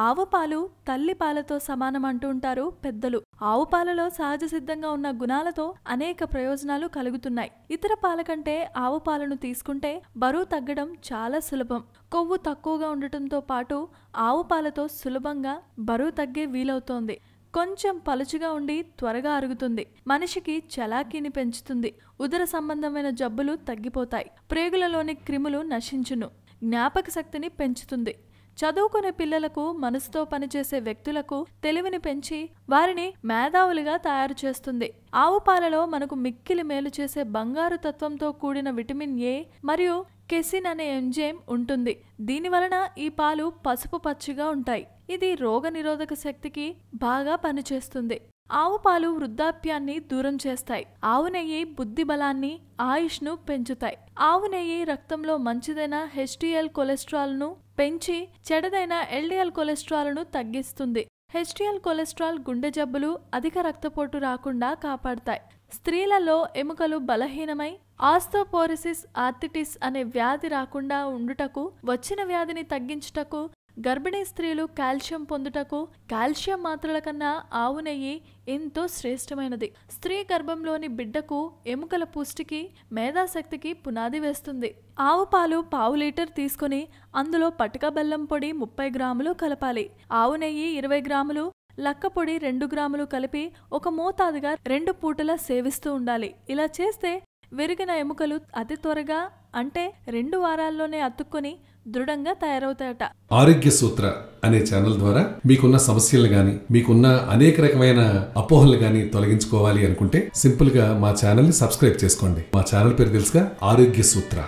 ఆవుపాలు తల్లి పాలతో సమానం అంటుంటారు పెద్దలు. ఆవు పాలలో సహజ సిద్ధంగా ఉన్న గుణాలతో అనేక ప్రయోజనాలు కలుగుతున్నాయి. ఇతర పాల కంటే ఆవు పాలను తీసుకుంటే బరువు తగ్గడం చాలా సులభం. కొవ్వు తక్కువగా ఉండటంతో పాటు ఆవు పాలతో సులభంగా బరువు తగ్గే వీలవుతోంది. కొంచెం పలుచుగా ఉండి త్వరగా అరుగుతుంది. మనిషికి చలాకీని పెంచుతుంది. ఉదర సంబంధమైన జబ్బులు తగ్గిపోతాయి. ప్రేగులలోని క్రిములు నశించును. జ్ఞాపక శక్తిని పెంచుతుంది. చదువుకునే పిల్లలకు మనసుతో పనిచేసే వ్యక్తులకు తెలివిని పెంచి వారిని మేధావులుగా తయారు చేస్తుంది. ఆవు పాలలో మనకు మిక్కిలి మేలు చేసే బంగారు తత్వంతో కూడిన విటమిన్ ఏ మరియు కెసిన్ అనే ఎంజైమ్ ఉంటుంది. దీని వలన ఈ పాలు పసుపు పచ్చిగా ఉంటాయి. ఇది రోగనిరోధక శక్తికి బాగా పనిచేస్తుంది. ఆవు పాలు వృద్ధాప్యాన్ని దూరం చేస్తాయి. ఆవు నెయ్యి బుద్ధి బలాన్ని ఆయుష్ను పెంచుతాయి. ఆవు నెయ్యి రక్తంలో మంచిదైన హెచ్డిఎల్ కొలెస్ట్రాల్ను పెంచి చెడదైన ఎల్డిఎల్ కొలెస్ట్రాల్ను తగ్గిస్తుంది. హెచ్డిఎల్ కొలెస్ట్రాల్ గుండె జబ్బులు అధిక రక్తపోటు రాకుండా కాపాడతాయి. స్త్రీలలో ఎముకలు బలహీనమై ఆస్తోపోరిసిస్ ఆర్థిటిస్ అనే వ్యాధి రాకుండా ఉండుటకు వచ్చిన వ్యాధిని తగ్గించుటకు గర్భిణీ స్త్రీలు కాల్షియం పొందుటకు కాల్షియం మాత్రల కన్నా ఆవు నెయ్యి ఎంతో శ్రేష్టమైనది. స్త్రీ గర్భంలోని బిడ్డకు ఎముకల పుష్టికి మేధాశక్తికి పునాది వేస్తుంది. ఆవు పాలు పావు లీటర్ తీసుకుని అందులో పటక బెల్లం పొడి ముప్పై గ్రాములు కలపాలి. ఆవు నెయ్యి ఇరవై గ్రాములు లక్క పొడి రెండు గ్రాములు కలిపి ఒక మోతాదుగా రెండు పూటలా సేవిస్తూ ఉండాలి. ఇలా చేస్తే విరిగిన ఎముకలు అతి త్వరగా అంటే రెండు వారాల్లోనే అతుక్కొని దృఢంగా తయారవుతాయట. ఆరోగ్య సూత్ర అనే ఛానల్ ద్వారా మీకున్న సమస్యలు గాని మీకున్న అనేక రకమైన అపోహలు గాని తొలగించుకోవాలి అనుకుంటే సింపుల్గా మా ఛానల్ని సబ్స్క్రైబ్ చేసుకోండి. మా ఛానల్ పేరు తెలుసుగా ఆరోగ్య సూత్ర.